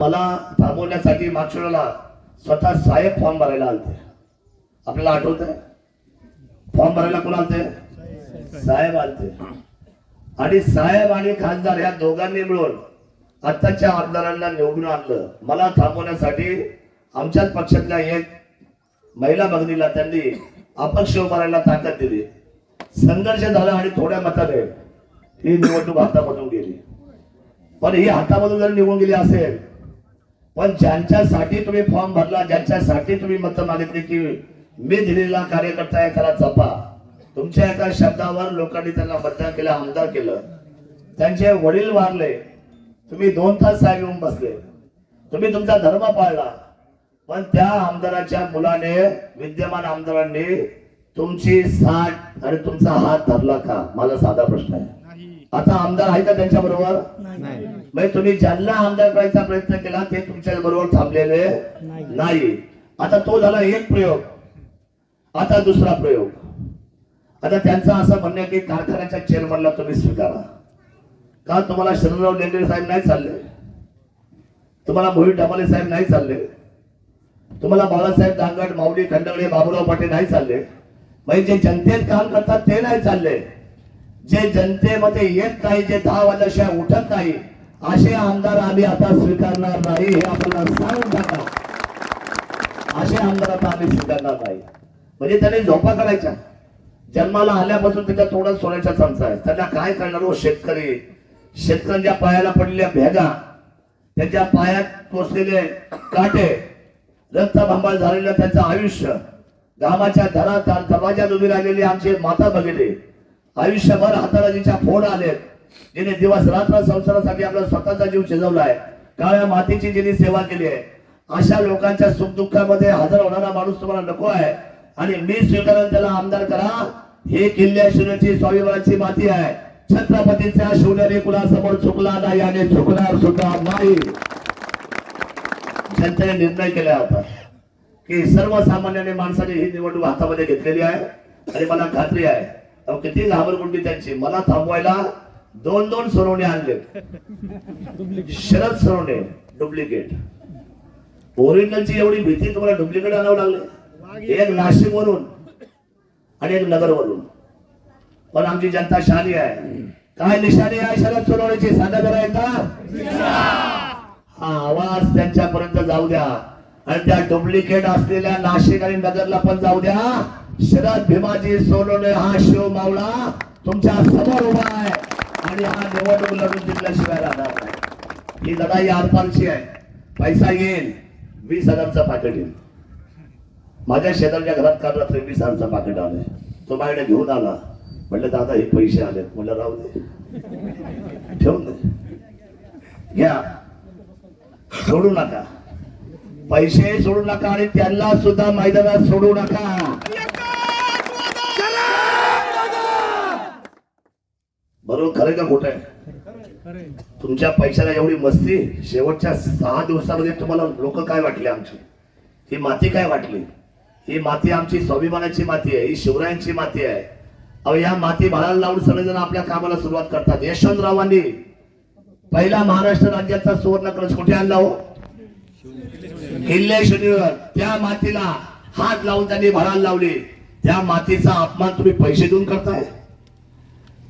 मला थांबवण्यासाठी मागच्या स्वतः साहेब फॉर्म भरायला आलते. आपल्याला आठवत आहे फॉर्म भरायला कोण आलते? साहेब आलते. आणि साहेब आणि खासदार या दोघांनी मिळून आत्ताच्या आमदारांना निवडून आणलं. मला थांबवण्यासाठी आमच्याच पक्षातल्या एक महिला भगिनीला त्यांनी अपक्ष उभारायला ताकद दिली. संघर्ष झाला आणि थोड्या मताने ही निवडणूक हातामधून गेली. पण ही हातामधून जर निवडून गेली असेल पण ज्यांच्यासाठी तुम्ही फॉर्म भरला ज्यांच्यासाठी तुम्ही मत मागितली की मी दिलेला कार्यकर्ता आहे त्याला जपा. तुमच्या एका शब्दावर लोकांनी त्यांना मतदान केलं आमदार केलं. त्यांचे वडील वारले. तुम्ही दोन तास साहेब येऊन बसले. तुम्ही तुमचा धर्म पाळला. पण त्या आमदाराच्या मुलाने विद्यमान आमदारांनी तुमची साठ आणि तुमचा हात धरला का? मला साधा प्रश्न आहे. आता आमदार आहे का त्यांच्या बरोबर? म्हणजे तुम्ही ज्यांना आमदार करायचा प्रयत्न केला ते तुमच्या बरोबर थांबलेले नाही. आता तो झाला एक प्रयोग. आता दुसरा प्रयोग. आता त्यांचं असं म्हणणं आहे की कारखान्याच्या चेअरमनला तुम्ही स्वीकारा. का तुम्हाला शरदराव लेंडे साहेब नाही चालले? तुम्हाला मोहित डमाले साहेब नाही चालले? तुम्हाला बाळासाहेब दांगड माऊली खंडगडे बाबूराव पाटील नाही चालले? म्हणजे जे जनतेत काम करतात ते नाही चालले. जे जनतेमध्ये येत नाही जे दहा वाजल्याशिवाय उठत नाही असे आमदार आम्ही आता स्वीकारणार नाही हे आपल्याला सांगून टाका. असे आमदार आता आम्ही स्वीकारणार नाही. म्हणजे त्याने झोपा करायच्या जन्माला आल्यापासून त्याच्या तोंडात सोन्याचा चमचा आहे त्यांना काय करणार हो शेतकरी? शेतकऱ्यांच्या पायाला पडलेल्या भेगा त्यांच्या पायात टोचलेले काटे रक्तभांबाळ झालेलं त्यांचं आयुष्य गावाच्या घरात दरवाज्यात उभी राहिलेली आमचे माता बघितली आयुष्यभर हाताला जिच्या फोड आलेत जिने दिवस रात्र संसारासाठी आपला स्वतःचा जीव शिजवलाय काळ्या मातीची जिने सेवा केली आहे. अशा लोकांच्या सुखदुःखामध्ये हजर होणारा माणूस तुम्हाला नको आहे. आणि मी स्वीकारेल त्याला आमदार करा. हे किल्ल्या शिवण्याची स्वाभिमानाची माती आहे. छत्रपतीच्या शिवनेरी कुणासमोर चुकला नाही आणि चुकणार सुद्धा नाही. जनतेने निर्णय केला होता की सर्वसामान्याने माणसाने ही निवडणूक हातामध्ये घेतलेली आहे आणि मला खात्री आहे अहो, किती घाबरगुंडी त्यांची. मला थांबवायला दोन दोन सोनवणे आणले. शरद सोनवणे डुप्लिकेट. ओरिजिनलची एवढी भीती तुम्हाला डुप्लिकेट आणावं लागले? एक नाशिक वरून आणि एक नगर वरून. पण आमची जनता शाली आहे. काय निशाणी आहे शरद सोनवण्याची साधा जरा हा आवाज त्यांच्यापर्यंत जाऊ द्या. आणि त्या डुप्लिकेट असलेल्या नाशिक आणि नगरला पण जाऊ द्या. शरद भीमाजी सोनवणे हा शिव मावळा. तुमच्यासमोर उभा आहे. आणि हा निवडणूक लढून जिंकल्याशिवाय राहणार नाही. ही लढाई आरपारची आहे. पैसा येईल. वीस हजारचा पाकिट येईल. माझ्या शेजारच्या घरात काल रात्री वीस हजारचा पाकिट आलंय तो माझ्याकडे घेऊन आला. म्हटलं दादा हे पैसे आले म्हटलं राहू दे. ठेवून दे. घ्या. सोडू नका. पैसे सोडू नका आणि त्यांना सुद्धा मैदानात सोडू नका. बरोबर खरं का खोट आहे? तुमच्या पैशाला एवढी मस्ती? शेवटच्या सहा दिवसामध्ये तुम्हाला लोक काय वाटले आमची? ही माती काय वाटली? ही माती आमची स्वाभिमानाची माती आहे ही शिवरायांची माती आहे. अहो या माती भाडाला लावून सगळेजण आपल्या कामाला सुरुवात करतात. यशवंतरावांनी पहिला महाराष्ट्र राज्याचा सुवर्ण कलश कुठे आणला हो? किल्ले शनिवार त्या मातीला हात लावून त्यांनी भरायला लावले. त्या मातीचा अपमान तुम्ही पैसे देऊन करताय.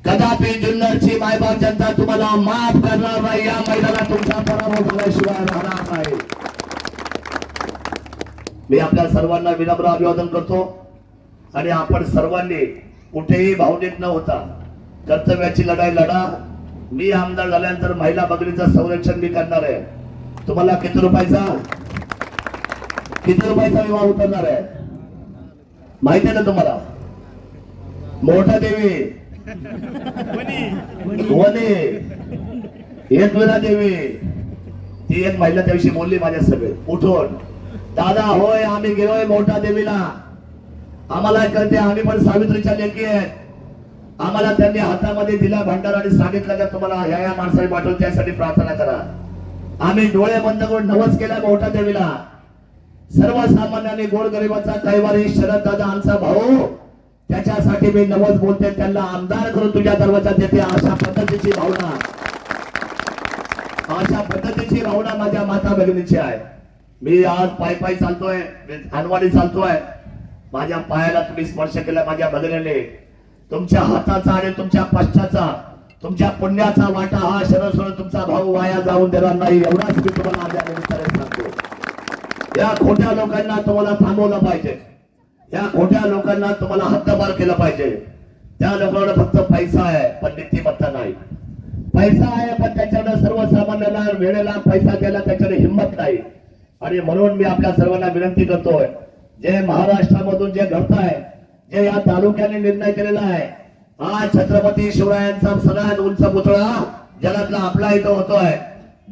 कदापि जुन्नरची मायबाप जनता तुम्हाला माफ करणार नाही. या मैदानात तुमचा पराभव झाल्याशिवाय राहणार नाही. मी आपल्या सर्वांना विनम्र अभिवादन करतो. आणि आपण सर्वांनी कुठेही भावनिक न होता कर्तव्याची लढाई लढा. मी आमदार झाल्यानंतर महिला बकरीचं संरक्षण मी करणार आहे. तुम्हाला किती रुपयाचा? किती रुपयाचा विवाह उतरणार आहे. माहिती आहे ना तुम्हाला? मोठा देवी. वने एकविरा देवी. ती एक महिला त्याविषयी बोलली माझ्या सभेत उठून. दादा होय आम्ही गेलोय मोठा देवीला. आम्हाला कळते आम्ही पण सावित्रीच्या लेखी आहेत. आम्हाला त्यांनी हातामध्ये दिला भंडार आणि सांगितलं का तुम्हाला ह्या या माणसाने पाठवून त्यासाठी प्रार्थना करा. आम्ही डोळे बंद करून नवस केला मोठा देवीला. सर्वसामान्यांनी गोरगरिबाचा कैवारी शरद दादा आमचा भाऊ त्याच्यासाठी मी नवस बोलते त्यांना आमदार करून तुझ्या दरवाजात येते अशा पद्धतीची भावना. अशा पद्धतीची भावना माझ्या माता भगिनीची आहे. मी आज पाय पायी चालतोय अनवाणी चालतोय. माझ्या पायाला तुम्ही स्पर्श केला माझ्या भगिनीने. तुमच्या हाताचा आणि तुमच्या पश्चाचा तुमच्या पुण्याचा वाटा हा शरद तुमचा भाऊ वाया जाऊन देणार नाही एवढाच मी तुम्हाला माझ्या निमित्ताने सांगतो या खोट्या लोकांना तुम्हाला थांबवलं पाहिजे. या खोट्या लोकांना तुम्हाला हद्दपार केलं पाहिजे. त्या लोकांना फक्त पैसा आहे पण नीतिमत्ता नाही. पैसा आहे पण त्याच्याकडे सर्वसामान्याला वेळेला पैसा द्यायला त्याच्याकडे हिंमत नाही. आणि म्हणून मी आपल्या सर्वांना विनंती करतोय जे महाराष्ट्रामधून जे घडताय जे या तालुक्याने निर्णय केलेला आहे आज छत्रपती शिवरायांचा सगळ्यात उंच पुतळा जगातला आपला इथं होतोय.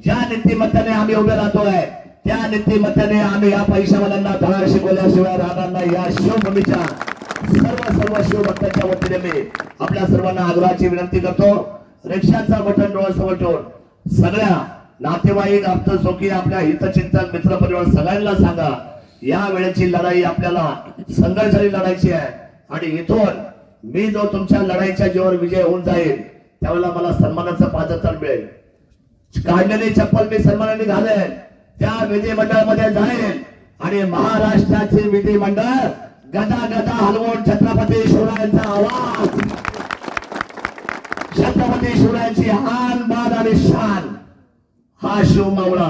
ज्या नीतिमत्ताने आम्ही उभे राहतोय त्या नीतिमत्तेने आम्ही या पैशावाल्यांना धडा शिकवल्याशिवाय राहणार नाही. या शिवभूमीच्या सर्व सर्व शिवभक्तांच्या वतीने मी आपल्या सर्वांना आग्रहाची विनंती करतो. रिक्षाचा बटन डोळ्यासमोर ठेवून सगळ्या नातेवाईक आप्त सोकी आपल्या हितचिंतक मित्र परिवार सगळ्यांना सांगा या वेळेची लढाई आपल्याला संघर्षाने लढायची आहे. आणि इथून मी जो तुमच्या लढाईच्या जीवर विजय होऊन जाईल त्यावेळेला मला सन्मानाचं पादतन मिळेल. काढलेली चप्पल मी सन्मानाने घालेल त्या विधिमंडळामध्ये जाईल. आणि महाराष्ट्राचे विधिमंडळ गदा गदा हलवून छत्रपती शिवरायांचा आवाज. छत्रपती शिवरायांची आन बाद आणि शान. हा शिवमावळा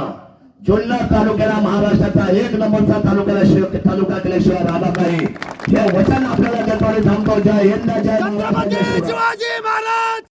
जुन्नर तालुक्याला महाराष्ट्राचा एक नंबरचा तालुक्याला शिव तालुका केल्याशिवाय राहणार नाही. हे वचन आपल्याला जगवाडी थांबतो. जय हिंद जय शिवाजी महाराज!